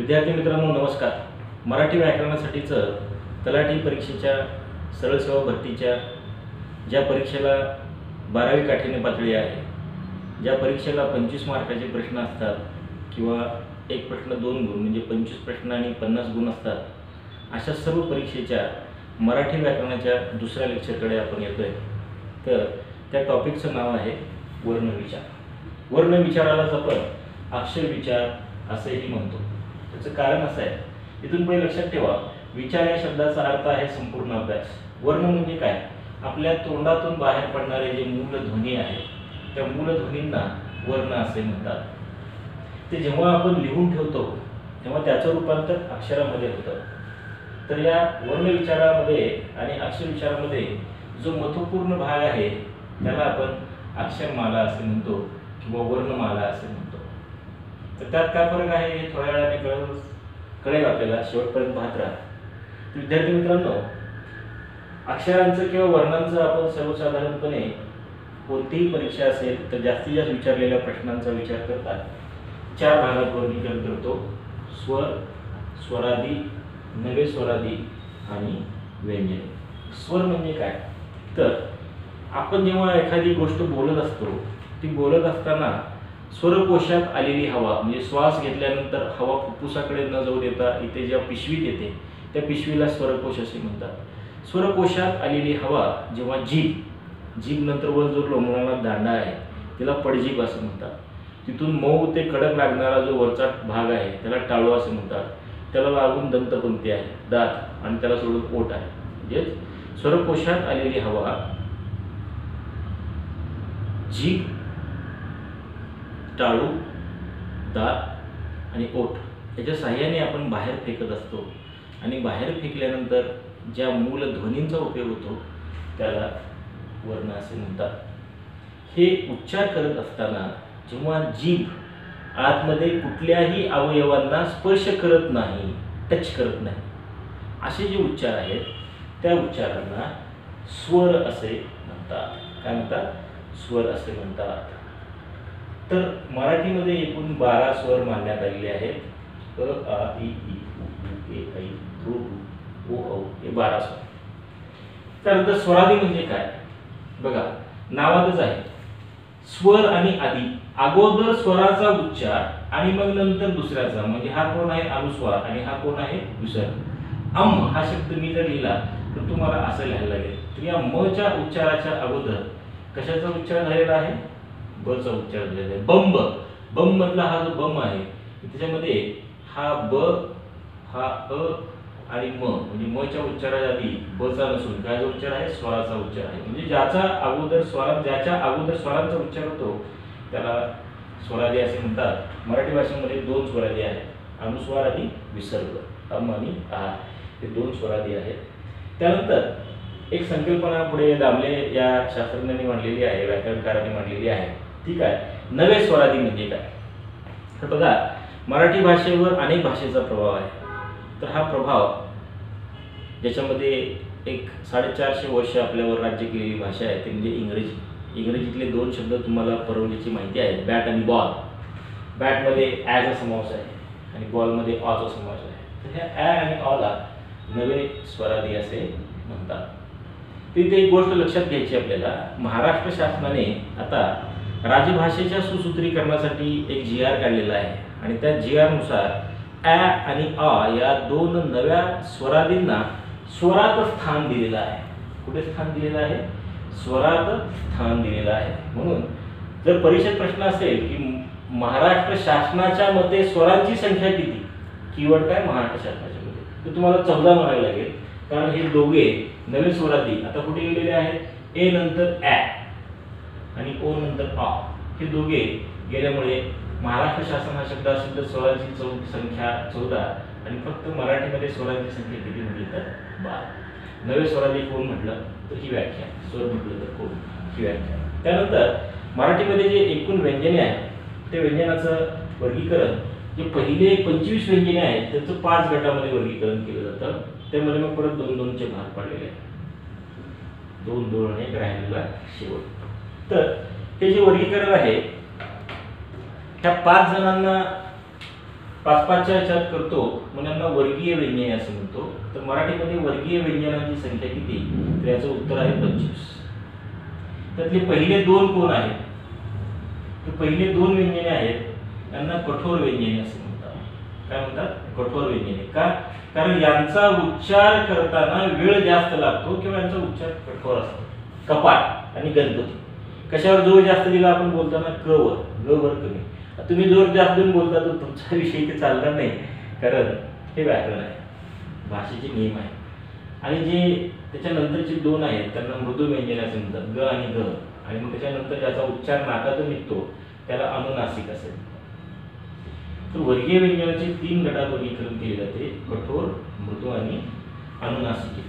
विद्यार्थी मित्रांनो नमस्कार. मराठी व्याकरणासाठीचं तलाठी परीक्षेच्या सरळ सेवा भरतीच्या ज्या परीक्षेला बारावी काठीने पातळी आहे ज्या परीक्षेला पंचवीस मार्काचे प्रश्न असतात किंवा एक प्रश्न दोन गुण म्हणजे पंचवीस प्रश्न आणि पन्नास गुण असतात अशा सर्व परीक्षेच्या मराठी व्याकरणाच्या दुसऱ्या लेक्चरकडे आपण येतो आहे तर त्या टॉपिकचं नाव आहे वर्णविचार वर्णविचारालाच आपण अक्षरविचार असंही म्हणतो. त्याचं कारण असं आहे. इथून पुढे लक्षात ठेवा विचार या शब्दाचा अर्थ आहे संपूर्ण अभ्यास. वर्ण म्हणजे काय? आपल्या तोंडातून बाहेर पडणारे जे मूलध्वनी आहेत त्या मूलध्वनींना वर्ण असे म्हणतात. ते जेव्हा आपण लिहून ठेवतो तेव्हा त्याचं रूपांतर अक्षरामध्ये होतं. तर या वर्ण विचारामध्ये आणि अक्षर विचारामध्ये जो महत्त्वपूर्ण भाग आहे त्याला आपण अक्षरमाला असे म्हणतो किंवा वर्णमाला असे म्हणतो. तर त्यात काय फरक आहे हे थोड्या वेळाने कळेल कळेल आपल्याला. शेवटपर्यंत पाहत राहा. विद्यार्थी मित्रांनो अक्षरांचं किंवा वर्णांचं आपण सर्वसाधारणपणे कोणतीही परीक्षा असेल तर जास्तीत जास्त विचारलेल्या प्रश्नांचा विचार करतात चार भागात वर्गीकरण करतो. स्वर स्वरादी नवे स्वरादी आणि व्यंजन. स्वर म्हणजे काय? तर आपण जेव्हा एखादी गोष्ट बोलत असतो ती बोलत असताना स्वरकोशात आलेली हवा म्हणजे श्वास घेतल्यानंतर हवा फुफ्फुसाकडे न जाऊ देता इथे ज्या पिशवीत येते त्या पिशवीला स्वरकोश असे म्हणतात. स्वरकोशात आलेली हवा जेव्हा जीभ जीभ नंतर वर जो लोंबणारा दांडा आहे तिला पडजीभ असं म्हणतात. तिथून मऊ ते कडक लागणारा जो वरचा भाग आहे त्याला टाळू असे म्हणतात. त्याला लागून दंतपंक्ती आहे दात आणि त्याला सोडून पोट आहे. म्हणजेच स्वरकोशात आलेली हवा जीभ टाळू दात आणि ओठ याच्या साह्याने आपण बाहेर फेकत असतो. आणि बाहेर फेकल्यानंतर ज्या मूल ध्वनींचा उपयोग होतो त्याला वर्ण असे म्हणतात. हे उच्चार करत असताना जेव्हा जीभ आतमध्ये कुठल्याही अवयवांना स्पर्श करत नाही टच करत नाही असे जे उच्चार आहेत त्या उच्चारांना स्वर असे म्हणतात. काय म्हणतात? स्वर असे म्हणतात. तर मराठीमध्ये एकूण बारा स्वर मानण्यात आलेले आहेत. अ आ इ ई ए ऐ उ ओ औ हे बारा स्वर. त्यानंतर स्वरादी म्हणजे काय? बघा नावातच आहे. स्वर आणि आदी. अगोदर स्वराचा उच्चार आणि मग नंतर दुसऱ्याचा. म्हणजे हा कोण आहे? अनुस्वार. आणि हा कोण आहे? विसर्ग अम हा शब्द मी जर लिहिला तर तुम्हाला असं लिहायला लागेल. तर या मच्या उच्चाराच्या अगोदर कशाचा उच्चार झालेला आहे? बचा उच्चार झालेला आहे. बंब. बम मधला हा जो बम आहे त्याच्यामध्ये हा ब हा अ आणि म. म्हणजे मच्या उच्चाराच्या आधी बचा नसून. काय जो उच्चार आहे? स्वराचा उच्चार आहे. म्हणजे ज्याचा अगोदर स्वरा ज्याच्या अगोदर स्वरांचा उच्चार होतो त्याला स्वरादी असे म्हणतात. मराठी भाषेमध्ये दोन स्वरादी आहेत. अनुस्वार आणि विसर्ग. अम आणि आ. हे दोन स्वरादी आहेत. त्यानंतर एक संकल्पना पुढे दामले या शास्त्रज्ञांनी मांडलेली आहे व्याकरणकारांनी मांडलेली आहे. ठीक आहे? नवे स्वरादी म्हणजे काय? तर बघा मराठी भाषेवर अनेक भाषेचा प्रभाव आहे. तर हा प्रभाव ज्याच्यामध्ये एक साडेचारशे वर्ष आपल्यावर राज्य केलेली भाषा आहे ते म्हणजे इंग्रजी. इंग्रजीतले दोन शब्द तुम्हाला परवडीची माहिती आहे बॅट आणि बॉल बॅटमध्ये ॲचा समावेश आहे आणि बॉलमध्ये ऑचा समावेश आहे. तर ह्या ॲ आणि ऑला नवे स्वरादी असे म्हणतात. तिथे एक गोष्ट लक्षात घ्यायची आपल्याला महाराष्ट्र शासनाने आता राजभाषेच्या सुसूत्रीकरणासाठी एक जी आर काढलेला आहे. आणि त्या जी आरनुसार ॲ आणि अ या दोन नव्या स्वरादींना स्वरात स्थान दिलेलं आहे. कुठे स्थान दिलेलं आहे? स्वरात स्थान दिलेलं आहे. म्हणून जर परीक्षेत प्रश्न असेल की महाराष्ट्र शासनाच्या मते स्वरांची संख्या किती? कीवर्ड काय? महाराष्ट्र शासनाच्या मते. तर तुम्हाला चौदा म्हणावे लागेल. कारण हे दोघे नवीन स्वरादी. आता कुठे गेलेले आहेत? ए नंतर ॲ आणि ओ नंतर आ हे दोघे गेल्यामुळे महाराष्ट्र शासन हा शब्द असेल तर स्वरांची चौ संख्या चौदा आणि फक्त मराठीमध्ये स्वरांची संख्या किती म्हटली तर बारा. नवे स्वरादी कोण म्हटलं? तर ही व्याख्या. स्वर म्हटलं तर कोण? ही व्याख्या. त्यानंतर मराठीमध्ये जे एकूण व्यंजने आहेत त्या व्यंजनाचं वर्गीकरण जे पहिले पंचवीस व्यंजने आहेत त्याचं पाच गटामध्ये वर्गीकरण केलं जातं. त्यामध्ये मग परत दोन दोनचे भाग पाडलेले आहेत. दोन दोन आणि एक राहिलेला शेवट. तर हे जे वर्गीकरण आहे ह्या पाच जणांना पाच पाचच्या ह्याच्यात करतो म्हणून यांना वर्गीय व्यंजने असं म्हणतो. तर मराठीमध्ये वर्गीय व्यंजनांची संख्या किती? तर याचं उत्तर आहे पंचवीस. त्यातले पहिले दोन कोण आहेत? तर पहिले दोन व्यंजने आहेत यांना कठोर व्यंजने असं म्हणतात. काय म्हणतात? कठोर व्यंजने. का? कारण यांचा उच्चार करताना वेळ जास्त लागतो किंवा यांचा उच्चार कठोर असतो. कपाट आणि गणपती. कशावर जोर जास्त दिला आपण बोलताना क वर ग वर कमी. तुम्ही जोर जास्त देऊन बोलता तर तुमचा विषय ते चालणार नाही. कारण हे व्याकरण आहे. भाषेचे नियम आहे. आणि जे त्याच्यानंतरचे दोन आहेत त्यांना मृदू व्यंजन असे म्हणतात ग आणि ग आणि मग त्याच्यानंतर ज्याचा उच्चार नाकातून निघतो त्याला अनुनासिक असेल. तर वर्गीय व्यंजनाचे तीन गटात वर्गीकरण केले जाते. कठोर मृदू आणि अनुनासिक.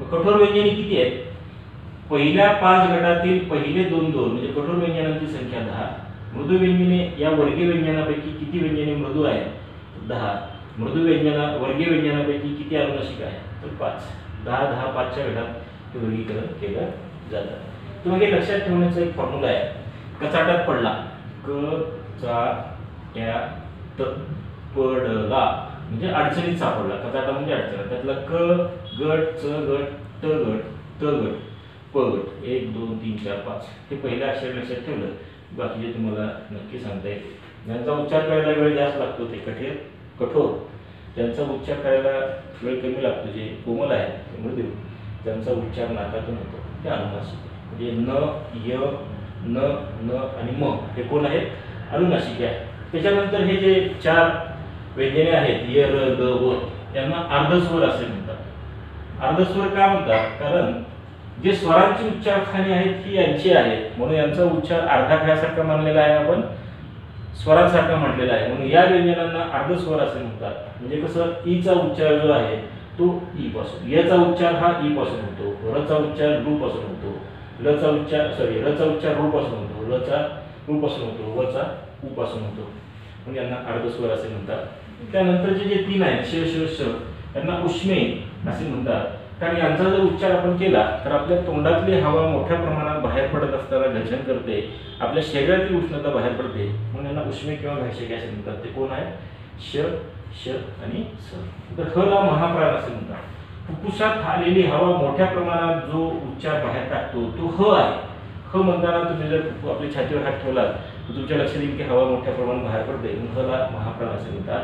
मग कठोर व्यंजने किती आहेत? पहिल्या पाच गटातील पहिले दोन दोन म्हणजे कठोर व्यंजनांची संख्या दहा. मृदू व्यंजने या वर्गीय व्यंजनापैकी किती व्यंजने मृदू आहेत? दहा. मृदू व्यंजना वर्गीय व्यंजनापैकी किती अनुनासिक आहे तर पाच. दहा दहा पाचच्या गटात हे वर्गीकरण केलं जातं. तर मग हे लक्षात ठेवण्याचा एक फॉर्म्युला आहे. कचाटात पडला. क चा या त पडला. म्हणजे अडचणीत सापडला. कचाटा म्हणजे अडचण. त्यातला क गट च गट ट गट त गट पट एक दोन तीन चार पाच. हे पहिलं अक्षर लक्षात ठेवलं. बाकीचे तुम्हाला नक्की सांगता येईल. ज्यांचा उच्चार करायला वेळ जास्त लागतो ते कठीण कठोर. ज्यांचा उच्चार करायला वेळ कमी लागतो जे कोमल आहे ते मृदू. ज्यांचा उच्चार नाकातून होतो ते अनुनाशिक म्हणजे न य न न आणि म हे कोण आहेत? अनुनाशिके आहे. त्याच्यानंतर हे जे चार व्यंजने आहेत य र ग व यांना अर्धस्वर असे म्हणतात. अर्धस्वर का म्हणतात? कारण जे स्वरांची उच्चारखानी आहेत ही यांची आहेत. म्हणून यांचा उच्चार अर्धाखासारखा मानलेला आहे आपण स्वरांसारखा म्हटलेला आहे. म्हणून या व्यंजनांना अर्धस्वर असे म्हणतात. म्हणजे कसं ईचा उच्चार जो आहे तो ई पासून. उच्चार हा ई पासून होतो. रचा उच्चार रू पासून होतो. लचा उच्चार सॉरी रचा उच्चार रू पासून होतो. लचा रू पासून होतो. वचा ऊ पासून होतो. म्हणून यांना अर्धस्वर असे म्हणतात. त्यानंतरचे जे तीन आहेत श श श यांना उष्मे असे म्हणतात. कारण यांचा जर उच्चार आपण केला तर आपल्या तोंडातली हवा मोठ्या प्रमाणात बाहेर पडत असताना घर्षण करते. आपल्या शरीरातील उष्णता बाहेर पडते. म्हणून यांना उष्मे किंवा घायशे असे म्हणतात. ते कोण आहे? श श आणि स. तर ह ला महाप्राण असे म्हणतात. फुफ्फुसात आलेली हवा मोठ्या प्रमाणात जो उच्चार बाहेर टाकतो तो ह आहे. ह म्हणताना तुम्ही जर फुफ्फु- आपल्या छातीवर हात ठेवलात तर तुमच्या लक्षात येईल की हवा मोठ्या प्रमाणात बाहेर पडते. म्हणून ह ला महाप्राण असे म्हणतात.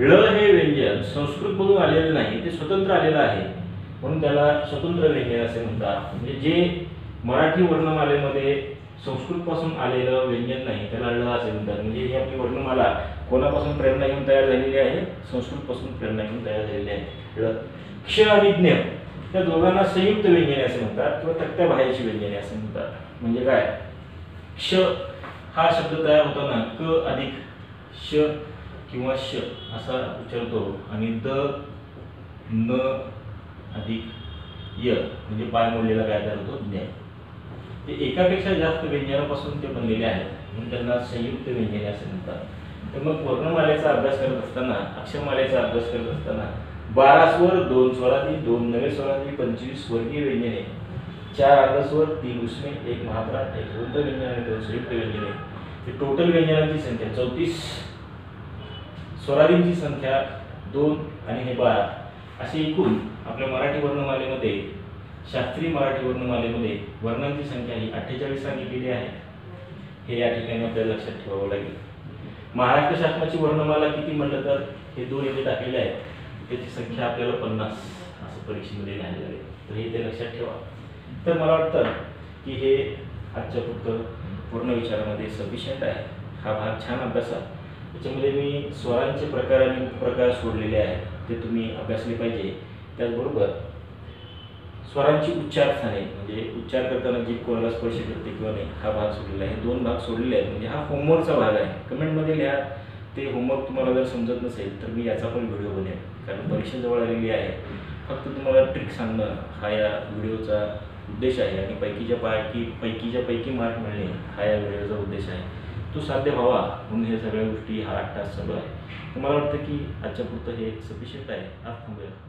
ळ हे व्यंजन संस्कृतमधून आलेलं नाही ते स्वतंत्र आलेलं आहे. म्हणून त्याला स्वतंत्र व्यंजन असे म्हणतात. म्हणजे जे मराठी वर्णमालेमध्ये संस्कृतपासून आलेलं व्यंजन नाही त्याला ळ असे म्हणतात. म्हणजे ही आपली वर्णमाला कोणापासून प्रेरणा घेऊन तयार झालेली आहे? संस्कृतपासून प्रेरणा घेऊन तयार झालेली आहे. ळ क्ष आणि ज्ञ त्या दोघांना संयुक्त व्यंजने असे म्हणतात किंवा तक्त्याबाहेरची व्यंजने असे म्हणतात. म्हणजे काय? क्ष हा शब्द तयार होताना क अधिक श किंवा श असा उच्चारतो आणि द न अधिक य म्हणजे पाय मोडलेला काय तयार होतो? ज्ञ ते एकापेक्षा जास्त व्यंजनापासून ते बनलेले आहेत म्हणून त्यांना संयुक्त व्यंजने असे म्हणतात. तर मग वर्णमालेचा अभ्यास करत असताना अक्षरमालेचा अभ्यास करत असताना बारा स्वर दोन स्वरातील दोन नवे स्वरातील पंचवीस वर्गीय व्यंजने चार अर्धस्वर तीन उष्मे एक महाप्राण एक वृद्ध व्यंजन आणि दोन संयुक्त व्यंजने ते टोटल व्यंजनांची संख्या चौतीस. स्वरादींची संख्या दोन आणि हे बारा. असे एकूण आपल्या मराठी वर्णमालेमध्ये शास्त्रीय मराठी वर्णमालेमध्ये वर्णांची संख्या ही अठ्ठेचाळीस सांगितलेली आहे. हे या ठिकाणी आपल्याला लक्षात ठेवावं लागेल. महाराष्ट्र शासनाची वर्णमाला किती म्हटलं तर हे दोन येथे टाकलेले आहेत. त्याची संख्या आपल्याला पन्नास असं परीक्षेमध्ये लिहायला लागेल. तर हे ते लक्षात ठेवा. तर मला वाटतं की हे आजच्या फक्त पूर्ण विचारामध्ये सफिशियंट आहे. हा भाग छान अभ्यासा. त्याच्यामध्ये मी स्वरांचे प्रकार आणि उपप्रकार सोडलेले आहेत. ते तुम्ही अभ्यासले पाहिजे त्याचबरोबर स्वरांची उच्चारस्थाने म्हणजे उच्चार करताना जी कोणाला स्पर्श करते किंवा नाही हा भाग सोडलेला आहे. हे दोन भाग सोडलेले आहेत. म्हणजे हा होमवर्कचा भाग आहे. कमेंटमध्ये लिहा. ते होमवर्क तुम्हाला जर समजत नसेल तर मी याचा पण व्हिडिओ बनेन कारण परीक्षा जवळ आलेली आहे. फक्त तुम्हाला ट्रिक सांगणं हा या व्हिडिओचा उद्देश आहे. आणि पैकीच्या पैकी पैकीच्या पैकी मार्क मिळणे हा या व्हिडिओचा उद्देश आहे. तो साध्य व्हावा. म्हणून हे सगळ्या गोष्टी हा आठ तास चालू आहे. तर मला वाटतं की आजच्या पुरतं हे सफिशियंट आहे? आज थांबूया.